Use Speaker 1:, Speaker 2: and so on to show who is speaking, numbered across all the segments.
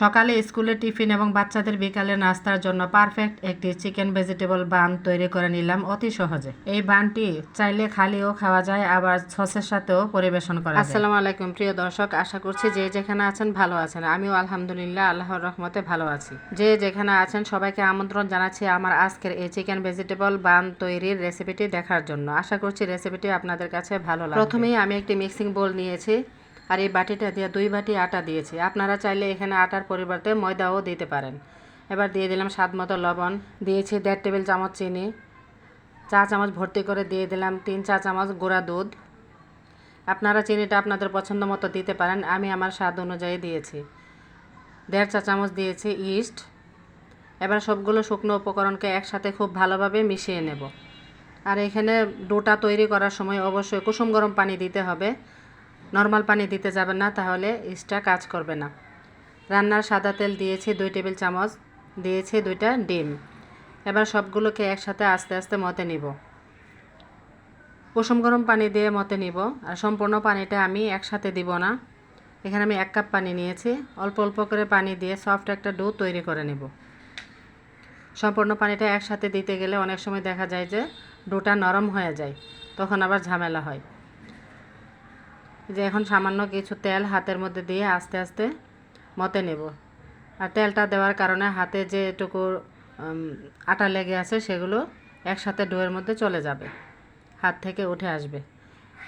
Speaker 1: সকালে স্কুলে টিফিন এবং বাচ্চাদের বিকালে নাস্তার জন্য পারফেক্ট একটি চিকেন ভেজিটেবল বান তৈরি করে নিলাম অতি সহজে। এই বানটি চাইলে খালিও খাওয়া যায় আবার সসের সাথেও পরিবেশন করা যায়। আসসালামু আলাইকুম প্রিয় দর্শক আশা করছি যে যেখানে আছেন ভালো আছেন। আমিও আলহামদুলিল্লাহ আল্লাহর রহমতে ভালো আছি। যে যেখানে আছেন সবাইকে আমন্ত্রণ জানাচ্ছি আমার আজকের এই চিকেন ভেজিটেবল বান তৈরির রেসিপিটি দেখার জন্য। আশা করছি রেসিপিটি আপনাদের কাছে ভালো লাগবে। প্রথমেই আমি একটি মিক্সিং বোল নিয়েছি। আর এই বাটিটা দিয়ে দুই বাটি আটা দিয়েছি। আপনারা চাইলে এখানে আটার পরিবর্তে ময়দাও দিতে পারেন। এবার দিয়ে দিলাম স্বাদ মতো লবণ। দিয়েছি দেড় টেবিল চামচ চিনি। চা চামচ ভর্তি করে দিয়ে দিলাম তিন চা চামচ গুঁড়া দুধ। আপনারা চিনিটা আপনাদের পছন্দ মতো দিতে পারেন, আমি আমার স্বাদ অনুযায়ী দিয়েছি। দেড় চা চামচ দিয়েছি ইস্ট। এবার সবগুলো শুকনো উপকরণকে একসাথে খুব ভালোভাবে মিশিয়ে নেব। আর এখানে ডোটা তৈরি করার সময় অবশ্যই কুসুম গরম পানি দিতে হবে। নর্মাল পানি দিতে যাবেন না, তাহলে ইস্টটা কাজ করবে না। রান্নার সাদা তেল দিয়েছি দুই টেবিল চামচ, দিয়েছি দুইটা ডিম। এবার সবগুলোকে একসাথে আস্তে আস্তে মতে নিব। কুসুম গরম পানি দিয়ে মতে নিব। আর সম্পূর্ণ পানিটা আমি একসাথে দিব না। এখানে আমি এক কাপ পানি নিয়েছি। অল্প অল্প করে পানি দিয়ে সফট একটা ডো তৈরি করে নেব। সম্পূর্ণ পানিটা একসাথে দিতে গেলে অনেক সময় দেখা যায় যে ডোটা নরম হয়ে যায়, তখন আবার ঝামেলা হয়। যে এখন সামান্য কিছু তেল হাতের মধ্যে দিয়ে আস্তে আস্তে মতে নেব। আর তেলটা দেওয়ার কারণে হাতে যে এটুকু উম, আটা লেগে আছে সেগুলো একসাথে ডোয়ের মধ্যে চলে যাবে হাত থেকে উঠে আসবে।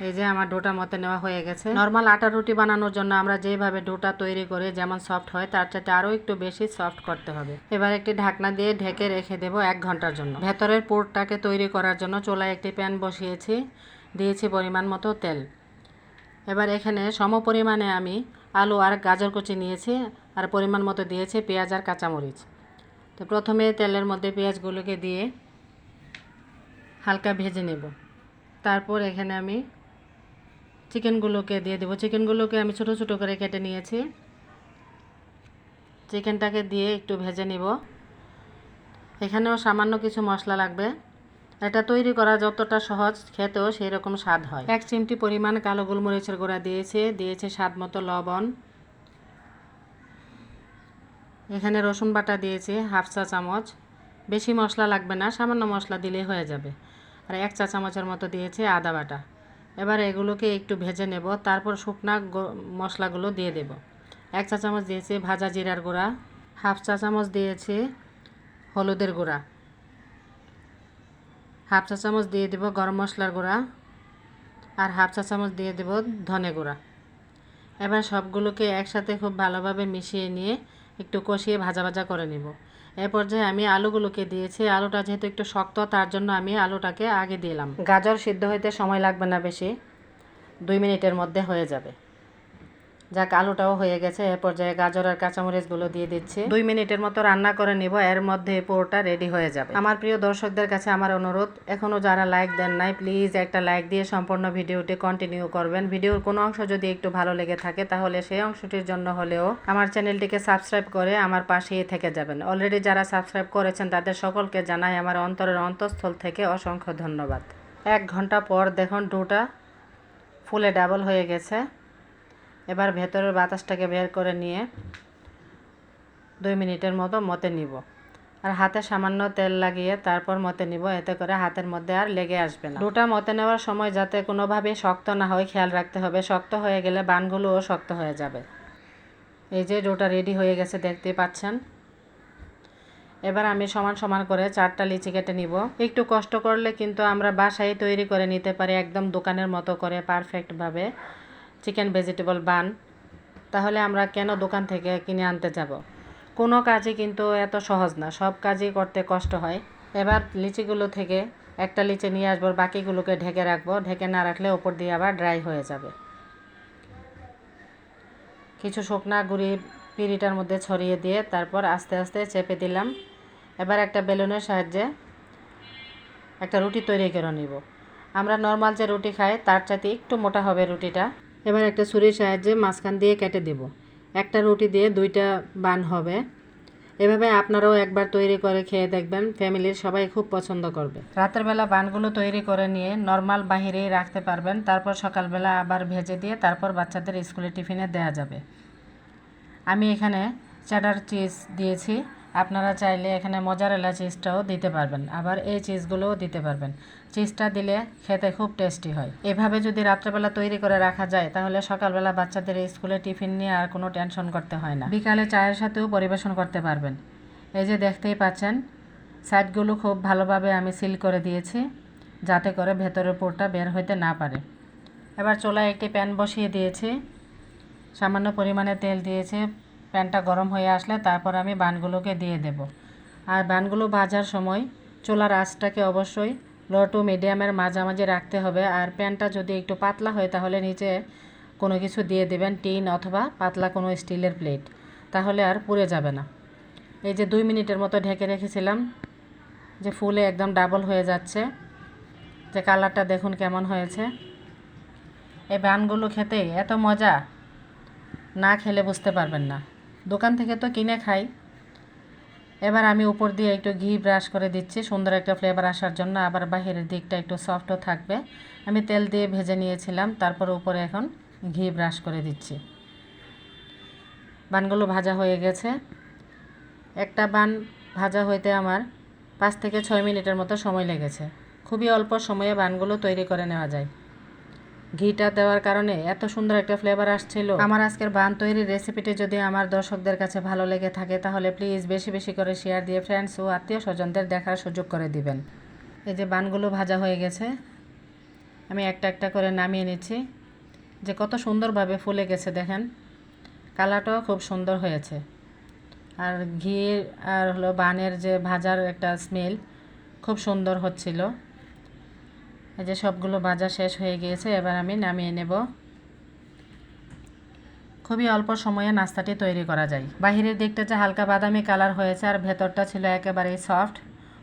Speaker 1: এই যে আমার ডোটা মতে নেওয়া হয়ে গেছে। নর্মাল আটা রুটি বানানোর জন্য আমরা যেভাবে ডোটা তৈরি করে যেমন সফট হয় তার চাইতে আরও একটু বেশি সফট করতে হবে। এবার একটি ঢাকনা দিয়ে ঢেকে রেখে দেবো এক ঘণ্টার জন্য। ভেতরের পুরটাকে তৈরি করার জন্য চোলায় একটি প্যান বসিয়েছি দিয়েছি পরিমাণ মতো তেল। এবার এখানে সম পরিমাণে আমি আলু আর গাজর কুচি নিয়েছি আর পরিমাণ মতো দিয়েছি পেঁয়াজ আর কাঁচামরিচ। তো প্রথমে তেলের মধ্যে পেঁয়াজগুলোকে দিয়ে হালকা ভেজে নেব। তারপর এখানে আমি চিকেনগুলোকে দিয়ে দেবো। চিকেনগুলোকে আমি ছোটো ছোটো করে কেটে নিয়েছি। চিকেনটাকে দিয়ে একটু ভেজে নিব। এখানেও সামান্য কিছু মশলা লাগবে। এটা তৈরি করা যতটা সহজ, খেতেও সেই রকম স্বাদ হয়। এক চিমটি পরিমাণ কালো গোলমরিচের গুঁড়া দিয়েছে দিয়েছে স্বাদ মতো লবণ। এখানে রসুন বাটা দিয়েছি হাফ চা চামচ। বেশি মশলা লাগবে না, সামান্য মশলা দিলেই হয়ে যাবে। আর এক চা চামচের মতো দিয়েছে আদা বাটা। এবার এগুলোকে একটু ভেজে নেব, তারপর শুকনা মশলাগুলো দিয়ে দেব। এক চা চামচ দিয়েছি ভাজা জিরার গুঁড়া। হাফ চা চামচ দিয়েছি হলুদের গুঁড়া। হাফ চা চামচ দিয়ে দেব গরম মশলার গুঁড়া আর হাফ চা চামচ দিয়ে দেব ধনে গুঁড়া। এবার সবগুলোকে একসাথে খুব ভালোভাবে মিশিয়ে নিয়ে একটু কষিয়ে ভাজা ভাজা করে নেব। এ পর্যায়ে আমি আলুগুলোকে দিয়েছি। আলুটা যেহেতু একটু শক্ত, তার জন্য আমি আলুটাকে আগে দিলাম। গাজর সিদ্ধ হইতে সময় লাগবে না বেশি। দুই মিনিটের মধ্যে হয়ে যাবে। যাক, আলুটাও হয়ে গেছে। এ পর্যায়ে গাজর আর কাঁচামরিচগুলো দিয়ে দিচ্ছি। দুই মিনিটের মতো রান্না করে নিব, এর মধ্যে পুরোটা রেডি হয়ে যাবে। আমার প্রিয় দর্শকদের কাছে আমার অনুরোধ এখনও যারা লাইক দেন নাই প্লিজ একটা লাইক দিয়ে সম্পূর্ণ ভিডিওটি কন্টিনিউ করবেন। ভিডিওর কোনো অংশ যদি একটু ভালো লেগে থাকে, তাহলে সেই অংশটির জন্য হলেও আমার চ্যানেলটিকে সাবস্ক্রাইব করে আমার পাশেই থেকে যাবেন। অলরেডি যারা সাবস্ক্রাইব করেছেন, তাদের সকলকে জানাই আমার অন্তরের অন্তঃস্থল থেকে অসংখ্য ধন্যবাদ। এক ঘণ্টা পর দেখুন ডোটা ফুলে ডাবল হয়ে গেছে। এবার ভেতরের বাতাসটাকে বের করে নিয়ে দুই মিনিটের মতো মতে নিব। আর হাতে সামান্য তেল লাগিয়ে তারপর মতে নিব, এতে করে হাতের মধ্যে আর লেগে আসবে না। দুটা মতে নেওয়ার সময় যাতে কোনোভাবে শক্ত না হয়, খেয়াল রাখতে হবে। শক্ত হয়ে গেলে বানগুলোও শক্ত হয়ে যাবে। এই যে ডোটা রেডি হয়ে গেছে, দেখতে পাচ্ছেন? এবার আমি সমান সমান করে চারটা লিচি কেটে নিব। একটু কষ্ট করলে কিন্তু আমরা বাসায় তৈরি করে নিতে পারি, একদম দোকানের মতো করে পারফেক্টভাবে চিকেন ভেজিটেবল বান, তাহলে আমরা কেন দোকান থেকে কিনে আনতে যাব? কোনো কাজই কিন্তু এত সহজ না, সব কাজই করতে কষ্ট হয়। এবার লিচিগুলো থেকে একটা লিচি নিয়ে আসব বাকিগুলোকে ঢেকে রাখব। ঢেকে না রাখলে ওপর দিয়ে আবার ড্রাই হয়ে যাবে। কিছু শুকনা গুঁড়ি পিঁড়িটার মধ্যে ছড়িয়ে দিয়ে তারপর আস্তে আস্তে চেপে দিলাম। এবার একটা বেলুনের সাহায্যে একটা রুটি তৈরি করে নিব। আমরা নর্মাল যে রুটি খাই, তার চাইতে একটু মোটা হবে রুটিটা। এবার একটা ছুরির সাহায্যে মাঝখান দিয়ে কেটে দেব। একটা রুটি দিয়ে দুইটা বান হবে। এভাবে আপনারাও একবার তৈরি করে খেয়ে দেখবেন, ফ্যামিলির সবাই খুব পছন্দ করবে। রাতের বেলা বানগুলো তৈরি করে নিয়ে নর্মাল বাহিরেই রাখতে পারবেন, তারপর সকালবেলা আবার ভেজে দিয়ে তারপর বাচ্চাদের স্কুলে টিফিনে দেওয়া যাবে। আমি এখানে চেডার চিজ দিয়েছি। আপনারা চাইলে এখানে মজারেলা চিজটাও দিতে পারবেন, আবার এই চিজগুলোও দিতে পারবেন। চিজটা দিলে খেতে খুব টেস্টি হয়। এভাবে যদি রাত্রেবেলা তৈরি করে রাখা যায়, তাহলে সকালবেলা বাচ্চাদের স্কুলে টিফিন নিয়ে আর কোনো টেনশন করতে হয় না। বিকালে চায়ের সাথেও পরিবেশন করতে পারবেন। এই যে দেখতেই পাচ্ছেন সাইডগুলো খুব ভালোভাবে আমি সিল করে দিয়েছি, যাতে করে ভেতরের পোরটা বের হইতে না পারে। এবার চোলায় একটি প্যান বসিয়ে দিয়েছি। সামান্য পরিমাণে তেল দিয়েছি। প্যানটা গরম হয়ে আসলে তারপর আমি বানগুলোকে দিয়ে দেব। আর বানগুলো ভাজার সময় চোলার আঁচটাকে অবশ্যই লো টু মিডিয়ামের মাঝামাঝি রাখতে হবে। আর প্যানটা যদি একটু পাতলা হয় তাহলে নিচে কোনো কিছু দিয়ে দেবেন, টিন অথবা পাতলা কোনো স্টিলের প্লেট। তাহলে আর পুড়ে যাবে না। এই যে দুই মিনিটের মতো ঢেকে রেখেছিলাম যে ফুলে একদম ডাবল হয়ে যাচ্ছে। যে কালারটা দেখুন কেমন হয়েছে। এই বানগুলো খেতে এত মজা, না খেলে বুঝতে পারবেন না। দোকান থেকে তো কিনে খাই। এবার আমি উপর দিয়ে একটু ঘি ব্রাশ করে দিচ্ছি, সুন্দর একটা ফ্লেভার আসার জন্য। আবার বাহিরের দিকটা একটু সফটও থাকবে। আমি তেল দিয়ে ভেজে নিয়েছিলাম, তারপর উপরে এখন ঘি ব্রাশ করে দিচ্ছি। বানগুলো ভাজা হয়ে গেছে। একটা বান ভাজা হইতে আমার পাঁচ থেকে ছয় মিনিটের মতো সময় লেগেছে। খুবই অল্প সময়ে বানগুলো তৈরি করে নেওয়া যায়। ঘিটা দেওয়ার কারণে এত সুন্দর একটা ফ্লেভার আসছিল। আমার আজকের বান তৈরির রেসিপিটি যদি আমার দর্শকদের কাছে ভালো লেগে থাকে, তাহলে প্লিজ বেশি বেশি করে শেয়ার দিয়ে ফ্রেন্ডস ও আত্মীয় স্বজনদের দেখার সুযোগ করে দিবেন। এই যে বানগুলো ভাজা হয়ে গেছে, আমি একটা একটা করে নামিয়ে নিচ্ছি। যে কত সুন্দরভাবে ফুলে গেছে, দেখেন। কালারটাও খুব সুন্দর হয়েছে। আর ঘি আর হলো বানের যে ভাজার একটা স্মেল খুব সুন্দর হচ্ছিল। এই যে সবগুলো ভাজা শেষ হয়ে গিয়েছে, এবার আমি নামিয়ে নেব। খুবই অল্প সময়ে নাস্তাটি তৈরি করা যায়। বাহিরের দিকটা যে হালকা বাদামি কালার হয়েছে, আর ভেতরটা ছিল একেবারেই সফট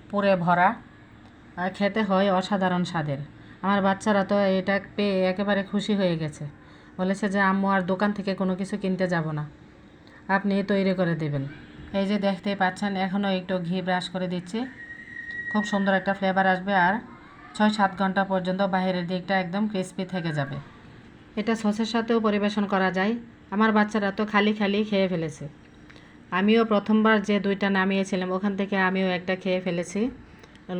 Speaker 1: পুরে ভরা, আর খেতে হয় অসাধারণ স্বাদের। আমার বাচ্চারা তো এটা পেয়ে একেবারে খুশি হয়ে গেছে। বলেছে যে, আম্মু, আর দোকান থেকে কোনো কিছু কিনতে যাব না। আপনি তৈরি করে দেবেন। এই যে দেখতেই পাচ্ছেন, এখনও একটু ঘি ব্রাশ করে দিচ্ছি। খুব সুন্দর একটা ফ্লেভার আসবে, আর ছয় সাত ঘণ্টা পর্যন্ত বাইরের দিকটা একদম ক্রিস্পি থেকে যাবে। এটা সসের সাথেও পরিবেশন করা যায়। আমার বাচ্চারা তো খালি খালি খেয়ে ফেলেছে। আমিও প্রথমবার যে দুইটা নামিয়েছিলাম, ওখান থেকে আমিও একটা খেয়ে ফেলেছি।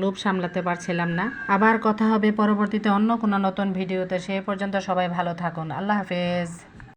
Speaker 1: লোভ সামলাতে পারছিলাম না। আবার কথা হবে পরবর্তীতে অন্য কোনো নতুন ভিডিওতে। সে পর্যন্ত সবাই ভালো থাকুন। আল্লাহ হাফেজ।